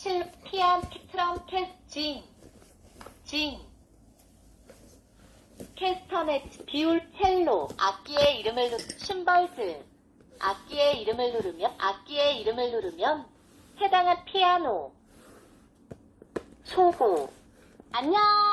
실, 피안, 트럼펫, 징, 징. 캐스터넷, 비울, 첼로, 악기의 이름을 누, 심벌들. 악기의 이름을 누르면, 악기의 이름을 누르면, 해당한 피아노, 소고. 안녕!